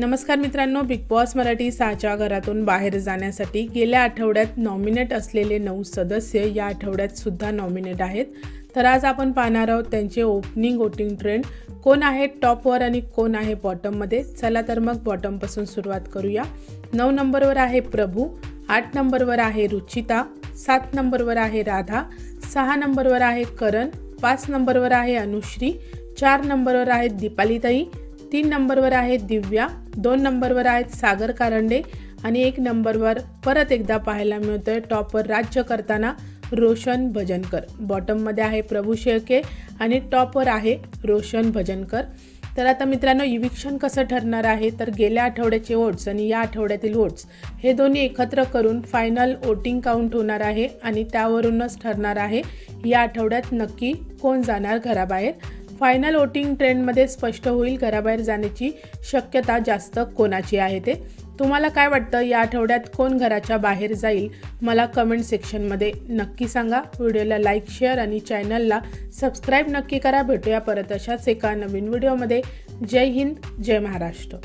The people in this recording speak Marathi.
नमस्कार मित्रांनो बिग बॉस मराठी सहाच्या घरातून बाहेर जाण्यासाठी गेल्या आठवड्यात नॉमिनेट असलेले नऊ सदस्य या आठवड्यात सुद्धा नॉमिनेट आहेत. तर आज आपण पाहणार आहोत त्यांचे ओपनिंग वोटिंग ट्रेंड कोण आहे टॉपवर आणि कोण आहे बॉटममध्ये चला तर मग बॉटमपासून सुरुवात करूया. नऊ नंबरवर आहे प्रभू आठ नंबरवर आहे रुचिता सात नंबरवर आहे राधा सहा नंबरवर आहे करण पाच नंबरवर आहे अनुश्री चार नंबरवर आहेत दीपालीताई तीन नंबरवर आहेत दिव्या दोन नंबरवर आहेत सागर कारंडे आणि एक नंबरवर परत एकदा पाहायला मिळतोय टॉपवर राज्य करताना रोशन भजनकर. बॉटममध्ये आहे प्रभू शेळके आणि टॉपवर आहे रोशन भजनकर. तर आता मित्रांनो इविक्शन कसं ठरणार आहे? तर गेल्या आठवड्याचे वोट्स आणि या आठवड्यातील वोट्स हे दोन्ही एकत्र करून फायनल वोटिंग काउंट होणार आहे आणि त्यावरूनच ठरणार आहे या आठवड्यात नक्की कोण जाणार घराबाहेर? फायनल वोटिंग ट्रेंडमध्ये स्पष्ट होईल घराबाहेर जाण्याची शक्यता जास्त कोणाची आहे ते? तुम्हाला काय वाटतं? या आठवड्यात कोण घराच्या बाहेर जाईल? मला कमेंट सेक्शनमध्ये नक्की सांगा. व्हिडिओला लाईक शेअर आणि चॅनलला सबस्क्राईब नक्की करा. भेटूया परत अशाच एका नवीन व्हिडिओमध्ये जय हिंद जय महाराष्ट्र.